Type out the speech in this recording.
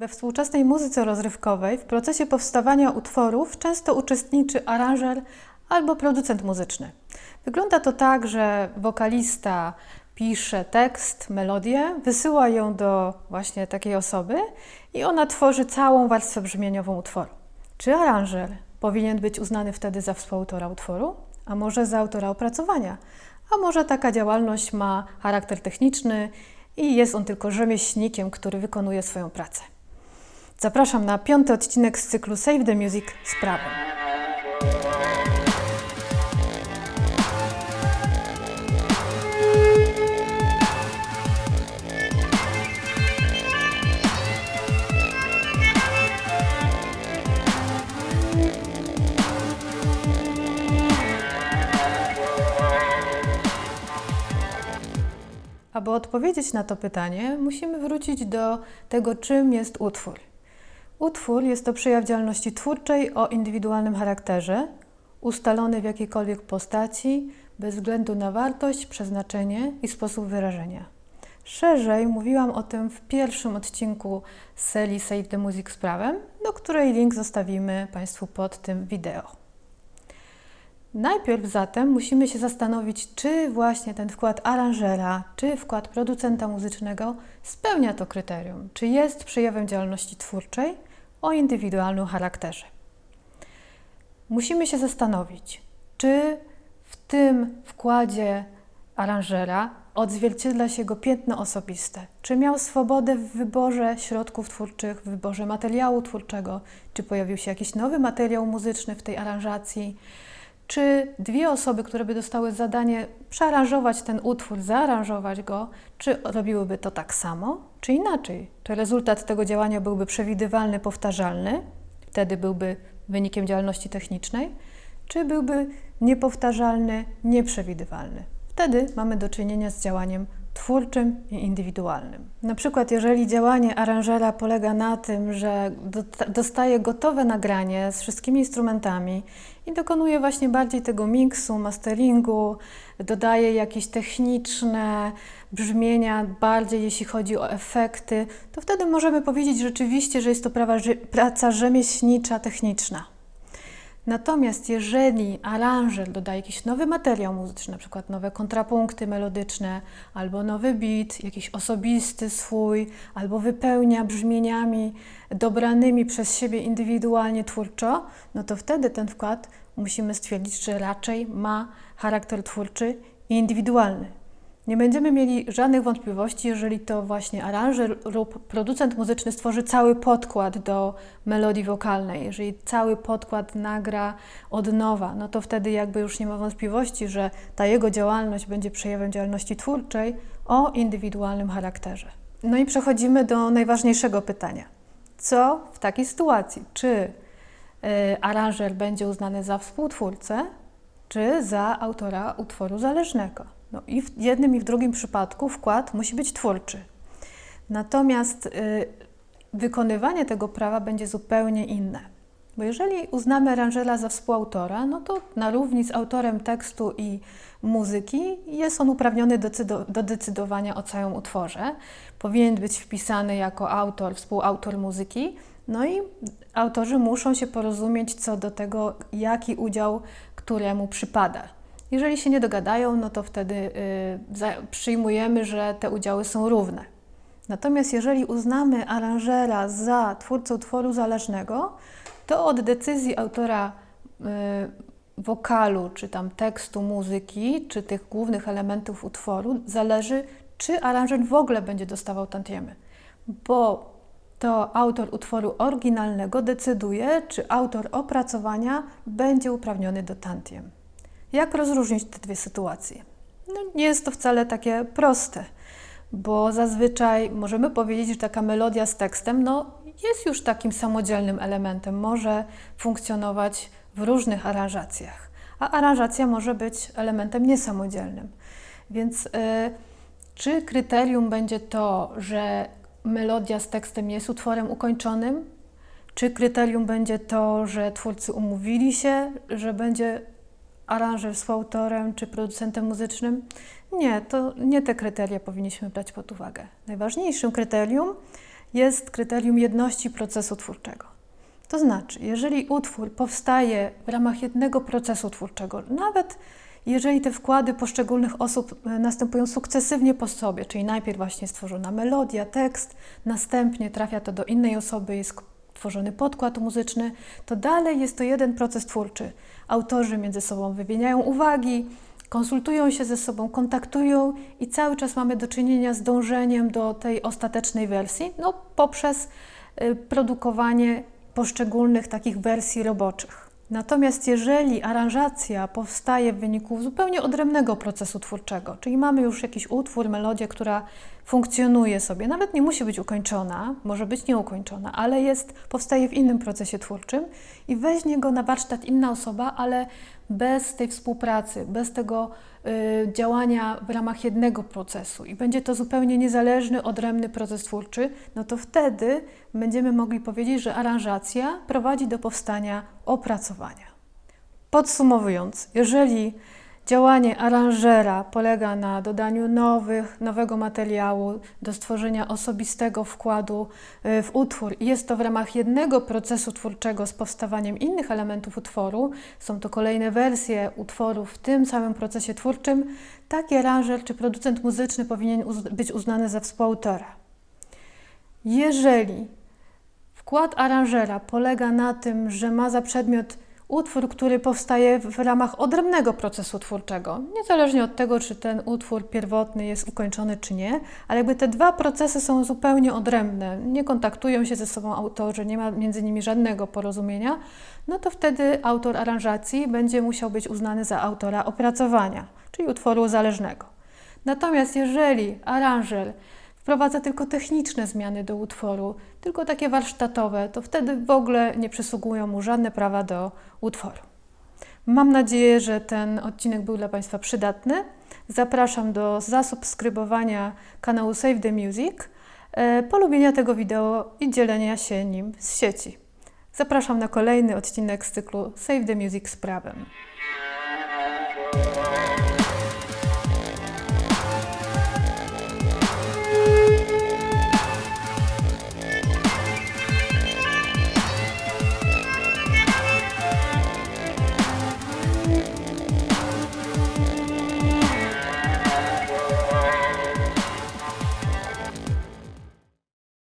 We współczesnej muzyce rozrywkowej w procesie powstawania utworów często uczestniczy aranżer albo producent muzyczny. Wygląda to tak, że wokalista pisze tekst, melodię, wysyła ją do właśnie takiej osoby i ona tworzy całą warstwę brzmieniową utworu. Czy aranżer powinien być uznany wtedy za współautora utworu, a może za autora opracowania? A może taka działalność ma charakter techniczny i jest on tylko rzemieślnikiem, który wykonuje swoją pracę? Zapraszam na piąty odcinek z cyklu Save the Music z prawem. Aby odpowiedzieć na to pytanie, musimy wrócić do tego, czym jest utwór. Utwór jest to przejaw działalności twórczej o indywidualnym charakterze, ustalony w jakiejkolwiek postaci, bez względu na wartość, przeznaczenie i sposób wyrażenia. Szerzej mówiłam o tym w pierwszym odcinku serii Save the Music z prawem, do której link zostawimy Państwu pod tym wideo. Najpierw zatem musimy się zastanowić, czy właśnie ten wkład aranżera, czy wkład producenta muzycznego spełnia to kryterium, czy jest przejawem działalności twórczej o indywidualnym charakterze. Musimy się zastanowić, czy w tym wkładzie aranżera odzwierciedla się jego piętno osobiste, czy miał swobodę w wyborze środków twórczych, w wyborze materiału twórczego, czy pojawił się jakiś nowy materiał muzyczny w tej aranżacji czy dwie osoby, które by dostały zadanie przearanżować ten utwór, zaaranżować go, czy robiłyby to tak samo, czy inaczej? Czy rezultat tego działania byłby przewidywalny, powtarzalny, wtedy byłby wynikiem działalności technicznej, czy byłby niepowtarzalny, nieprzewidywalny? Wtedy mamy do czynienia z działaniem twórczym i indywidualnym. Na przykład, jeżeli działanie aranżera polega na tym, że dostaje gotowe nagranie z wszystkimi instrumentami i dokonuje właśnie bardziej tego miksu, masteringu, dodaje jakieś techniczne brzmienia, bardziej jeśli chodzi o efekty, to wtedy możemy powiedzieć rzeczywiście, że jest to praca rzemieślnicza, techniczna. Natomiast jeżeli aranżer dodaje jakiś nowy materiał muzyczny, przykład nowe kontrapunkty melodyczne, albo nowy beat, jakiś osobisty swój, albo wypełnia brzmieniami dobranymi przez siebie indywidualnie twórczo, no to wtedy ten wkład musimy stwierdzić, że raczej ma charakter twórczy i indywidualny. Nie będziemy mieli żadnych wątpliwości, jeżeli to właśnie aranżer lub producent muzyczny stworzy cały podkład do melodii wokalnej, jeżeli cały podkład nagra od nowa, no to wtedy jakby już nie ma wątpliwości, że ta jego działalność będzie przejawem działalności twórczej o indywidualnym charakterze. No i przechodzimy do najważniejszego pytania. Co w takiej sytuacji? Czy y, aranżer będzie uznany za współtwórcę, czy za autora utworu zależnego? No i w jednym i w drugim przypadku wkład musi być twórczy. Natomiast y, wykonywanie tego prawa będzie zupełnie inne. Bo jeżeli uznamy aranżera za współautora, no to na równi z autorem tekstu i muzyki jest on uprawniony do decydowania o całym utworze. Powinien być wpisany jako autor, współautor muzyki, no i autorzy muszą się porozumieć co do tego, jaki udział któremu przypada. Jeżeli się nie dogadają, no to wtedy y, przyjmujemy, że te udziały są równe. Natomiast jeżeli uznamy aranżera za twórcę utworu zależnego, to od decyzji autora y, wokalu, czy tam tekstu, muzyki, czy tych głównych elementów utworu zależy, czy aranżer w ogóle będzie dostawał tantiemy. Bo to autor utworu oryginalnego decyduje, czy autor opracowania będzie uprawniony do tantiem. Jak rozróżnić te dwie sytuacje? No, nie jest to wcale takie proste, bo zazwyczaj możemy powiedzieć, że taka melodia z tekstem no, jest już takim samodzielnym elementem, może funkcjonować w różnych aranżacjach, a aranżacja może być elementem niesamodzielnym. Więc y, czy kryterium będzie to, że melodia z tekstem jest utworem ukończonym? Czy kryterium będzie to, że twórcy umówili się, że będzie aranżer współautorem czy producentem muzycznym. Nie, to nie te kryteria powinniśmy brać pod uwagę. Najważniejszym kryterium jest kryterium jedności procesu twórczego. To znaczy, jeżeli utwór powstaje w ramach jednego procesu twórczego, nawet jeżeli te wkłady poszczególnych osób e, następują sukcesywnie po sobie, czyli najpierw właśnie stworzona melodia, tekst, następnie trafia to do innej osoby, jest tworzony podkład muzyczny, to dalej jest to jeden proces twórczy. Autorzy między sobą wymieniają uwagi, konsultują się ze sobą, kontaktują i cały czas mamy do czynienia z dążeniem do tej ostatecznej wersji, no poprzez y, produkowanie poszczególnych takich wersji roboczych. Natomiast jeżeli aranżacja powstaje w wyniku zupełnie odrębnego procesu twórczego, czyli mamy już jakiś utwór, melodię, która funkcjonuje sobie, nawet nie musi być ukończona, może być nieukończona, ale jest, powstaje w innym procesie twórczym i weźmie go na warsztat inna osoba, ale bez tej współpracy, bez tego y, działania w ramach jednego procesu i będzie to zupełnie niezależny, odrębny proces twórczy, no to wtedy będziemy mogli powiedzieć, że aranżacja prowadzi do powstania opracowania. Podsumowując, jeżeli działanie aranżera polega na dodaniu nowych, nowego materiału do stworzenia osobistego wkładu y, w utwór. I jest to w ramach jednego procesu twórczego z powstawaniem innych elementów utworu, są to kolejne wersje utworu w tym samym procesie twórczym, taki aranżer czy producent muzyczny powinien być uznany za współautora. Jeżeli Wkład aranżera polega na tym, że ma za przedmiot utwór, który powstaje w ramach odrębnego procesu twórczego, niezależnie od tego, czy ten utwór pierwotny jest ukończony, czy nie, ale jakby te dwa procesy są zupełnie odrębne, nie kontaktują się ze sobą autorzy, nie ma między nimi żadnego porozumienia, no to wtedy autor aranżacji będzie musiał być uznany za autora opracowania, czyli utworu zależnego. Natomiast jeżeli aranżer wprowadza tylko techniczne zmiany do utworu, tylko takie warsztatowe, to wtedy w ogóle nie przysługują mu żadne prawa do utworu. Mam nadzieję, że ten odcinek był dla Państwa przydatny. Zapraszam do zasubskrybowania kanału Save the Music, e, polubienia tego wideo i dzielenia się nim z sieci. Zapraszam na kolejny odcinek z cyklu Save the Music z prawem.